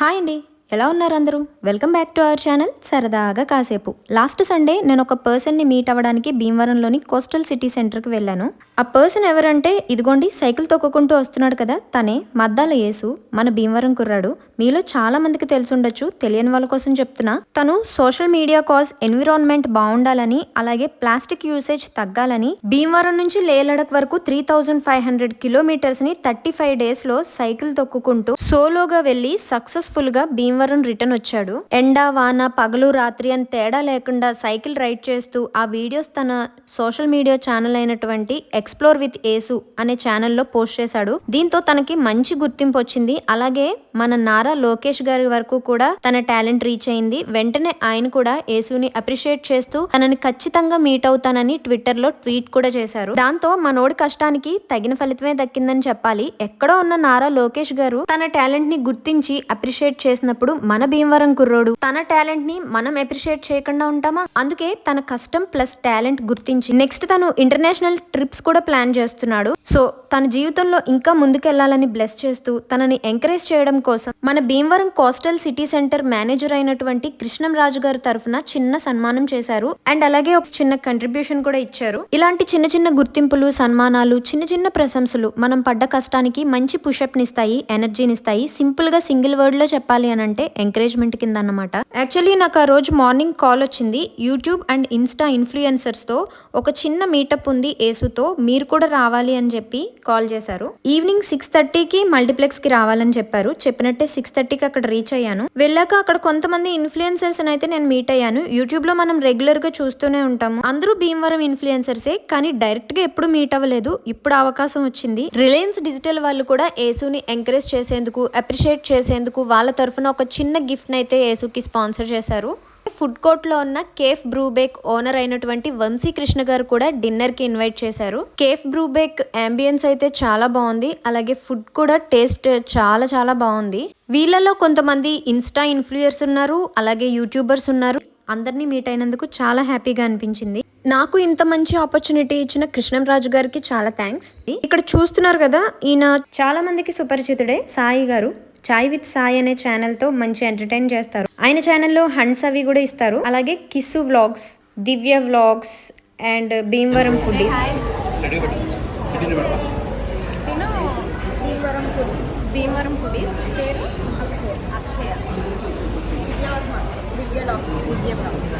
Hi అండి ఎలా ఉన్నారు అందరూ? Welcome back to our channel సరదాగా కాసేపు. లాస్ట్ సండే నేను ఒక పర్సన్ని మీట్ అవ్వడానికి భీమవరంలోని కోస్టల్ సిటీ సెంటర్కి వెళ్ళాను. ఆ పర్సన్ ఎవరంటే ఇదిగోండి సైకిల్ తొక్కుకుంటూ వస్తున్నాడు కదా తనే మద్దాల యేసు మన భీమవరం కుర్రాడు. మీలో చాలా మందికి తెలుసుండొచ్చు తెలియని వాళ్ళ కోసం చెప్తున్నా. తను సోషల్ మీడియా కాజ్ ఎన్విరాన్మెంట్ బాగుండాలని అలాగే ప్లాస్టిక్ యూసేజ్ తగ్గాలని భీమవరం నుంచి లే లడక్ వరకు త్రీ థౌజండ్ ఫైవ్ హండ్రెడ్ కిలోమీటర్స్ని థర్టీ ఫైవ్ డేస్లో సైకిల్ తొక్కుకుంటూ సోలోగా వెళ్ళి సక్సెస్ఫుల్గా భీమవరం రిటర్న్ వచ్చాడు. ఎండ వాన పగలు రాత్రి అని తేడా లేకుండా సైకిల్ రైడ్ చేస్తూ ఆ వీడియోస్ తన సోషల్ మీడియా ఛానల్ అయినటువంటి ఎక్స్ప్లోర్ విత్ ఏసు అనే ఛానల్లో పోస్ట్ చేశాడు. దీంతో తనకి మంచి గుర్తింపు వచ్చింది. అలాగే మన నారా లోకేష్ గారి వరకు కూడా తన టాలెంట్ రీచ్ అయింది. వెంటనే ఆయన కూడా యేసుని అప్రిషియేట్ చేస్తూ తనని ఖచ్చితంగా మీట్ అవుతానని ట్విట్టర్లో ట్వీట్ కూడా చేశారు. దాంతో మనోడి కష్టానికి తగిన ఫలితమే దక్కిందని చెప్పాలి. ఎక్కడో ఉన్న నారా లోకేష్ గారు తన టాలెంట్ని గుర్తించి అప్రిషియేట్ చేసినప్పుడు మన భీమవరం కుర్రోడు. తన టాలెంట్ని మనం అప్రిషియేట్ చేయకుండా ఉంటామా? అందుకే తన కష్టం ప్లస్ టాలెంట్ గుర్తించి నెక్స్ట్ తను ఇంటర్నేషనల్ ట్రిప్స్ కూడా ప్లాన్ చేస్తున్నాడు. సో తన జీవితంలో ఇంకా ముందుకెళ్ళాలని బ్లెస్ చేస్తూ తనని ఎంకరేజ్ చేయడం కోసం మన Bhimavaram coastal city centre manager అయినటువంటి కృష్ణం రాజు గారి తరఫున చిన్న సన్మానం చేశారు. అండ్ అలాగే ఒక చిన్న కంట్రిబ్యూషన్ కూడా ఇచ్చారు. ఇలాంటి చిన్న చిన్న గుర్తింపులు సన్మానాలు చిన్న చిన్న ప్రశంసలు మనం పడ్డ కష్టానికి మంచి పుషప్ నిస్తాయి ఎనర్జీని ఇస్తాయి సింపుల్గా సింగిల్ వర్డ్లో చెప్పాలి అని అంటే ఎంకరేజ్మెంట్ కింద అన్నమాట. యాక్చువల్లీ నాకు ఆ రోజు మార్నింగ్ కాల్ వచ్చింది. యూట్యూబ్ అండ్ ఇన్స్టా ఇన్ఫ్లుయెన్సర్స్తో ఒక చిన్న మీటప్ ఉంది ఏసుతో. మీరు కూడా రావాలి అని చెప్పి కాల్ చేశారు. ఈవినింగ్ సిక్స్ థర్టీకి మల్టీప్లెక్స్కి రావాలని చెప్పారు. చెప్పినట్టే సిక్స్ థర్టీకి అక్కడ రీచ్ అయ్యాను. వెళ్ళాక అక్కడ కొంతమంది ఇన్ఫ్లుయెన్సర్స్ అయితే నేను మీట్ అయ్యాను. యూట్యూబ్లో మనం రెగ్యులర్గా చూస్తూనే ఉంటాము. అందరూ భీమవరం ఇన్ఫ్లుయెన్సర్సే కానీ డైరెక్ట్గా ఎప్పుడు మీట్ అవ్వలేదు. ఇప్పుడు అవకాశం వచ్చింది. రిలయన్స్ డిజిటల్ వాళ్ళు కూడా ఏసుని ఎంకరేజ్ చేసేందుకు అప్రిషియేట్ చేసేందుకు వాళ్ళ తరఫున ఒక చిన్న గిఫ్ట్ అయితే ఏసుకి స్పాన్సర్ చేశారు. ఫుడ్ కోర్ట్లో ఉన్న కేఫ్ బ్రూబేక్ ఓనర్ అయినటువంటి వంశీ కృష్ణ గారు కూడా డిన్నర్కి ఇన్వైట్ చేశారు. కేఫ్ బ్రూబేక్ అంబియన్స్ అయితే చాలా బాగుంది. అలాగే ఫుడ్ కూడా టేస్ట్ చాలా చాలా బాగుంది. వీళ్ళలో కొంతమంది ఇన్స్టా ఇన్ఫ్లుయర్స్ ఉన్నారు. అలాగే యూట్యూబర్స్ ఉన్నారు. అందరినీ మీట్ అయినందుకు చాలా హ్యాపీగా అనిపించింది. నాకు ఇంత మంచి ఆపర్చునిటీ ఇచ్చిన కృష్ణంరాజు గారికి చాలా థ్యాంక్స్ ఇక్కడ చూస్తున్నారు కదా ఈయన చాలా మందికి సుపరిచితుడే సాయి గారు. చాయ్ విత్ సాయి అనే ఛానల్తో మంచి ఎంటర్టైన్ చేస్తారు. ఆయన ఛానల్లో హండ్స్ అవి కూడా ఇస్తారు. అలాగే Kissu vlogs Divya vlogs and Bhimavaram foodies నేను భీమవరం ఫుడీస్ భీమవరం ఫుడీస్ పేరు అక్షయ అక్షయ దివ్యవర్మ దివ్య లాక్స్ దివ్య బ్లాగ్స్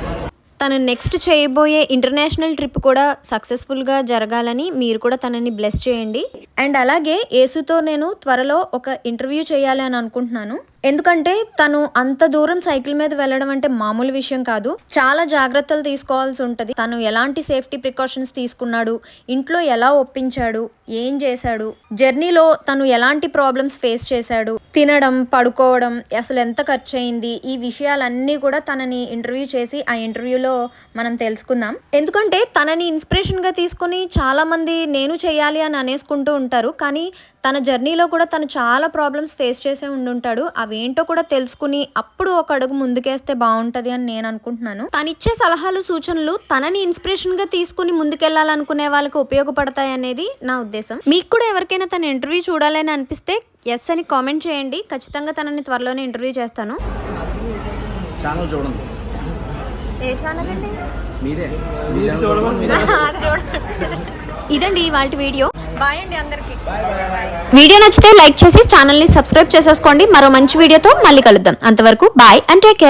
తను నెక్స్ట్ చేయబోయే ఇంటర్నేషనల్ ట్రిప్ కూడా సక్సెస్ఫుల్గా జరగాలని మీరు కూడా తనని బ్లెస్ చేయండి. అండ్ అలాగే యేసుతో నేను త్వరలో ఒక ఇంటర్వ్యూ చేయాలి అని అనుకుంటున్నాను. ఎందుకంటే తను అంత దూరం సైకిల్ మీద వెళ్ళడం అంటే మామూలు విషయం కాదు. చాలా జాగ్రత్తలు తీసుకోవాల్సి ఉంటుంది. తను ఎలాంటి సేఫ్టీ ప్రికాషన్స్ తీసుకున్నాడు ఇంట్లో ఎలా ఒప్పించాడు ఏం చేశాడు జర్నీలో తను ఎలాంటి ప్రాబ్లమ్స్ ఫేస్ చేశాడు తినడం పడుకోవడం అసలు ఎంత ఖర్చు అయింది ఈ విషయాలన్నీ కూడా తనని ఇంటర్వ్యూ చేసి ఆ ఇంటర్వ్యూలో మనం తెలుసుకుందాం. ఎందుకంటే తనని ఇన్స్పిరేషన్గా తీసుకుని చాలామంది నేను చేయాలి అని అనేసుకుంటూ ఉంటారు. కానీ తన జర్నీలో కూడా తను చాలా ప్రాబ్లమ్స్ ఫేస్ చేసే ఉండుంటాడు. అవేంటో కూడా తెలుసుకుని అప్పుడు ఒక అడుగు ముందుకేస్తే బాగుంటది అని నేను అనుకుంటున్నాను. తను ఇచ్చే సలహాలు సూచనలు తనని ఇన్స్పిరేషన్గా తీసుకుని ముందుకెళ్ళాలనుకునే వాళ్ళకి ఉపయోగపడతాయి అనేది నా ఉద్దేశం. మీకు కూడా ఎవరికైనా తన ఇంటర్వ్యూ చూడాలని అనిపిస్తే ఎస్ అని కామెంట్ చేయండి. ఖచ్చితంగా తనని త్వరలోనే ఇంటర్వ్యూ చేస్తాను. ఛానల్ చూడండి. ఏ ఛానల్ అండి? మీదే. ఇదండి వాటి వీడియో బాయ్ అండి వీడియో నచ్చితే లైక్ చేసి ఛానల్ని సబ్స్క్రైబ్ చేసేసుకోండి. మరో మంచి వీడియోతో మళ్ళీ కలుద్దాం. అంతవరకు బాయ్ అండ్ టేక్ కేర్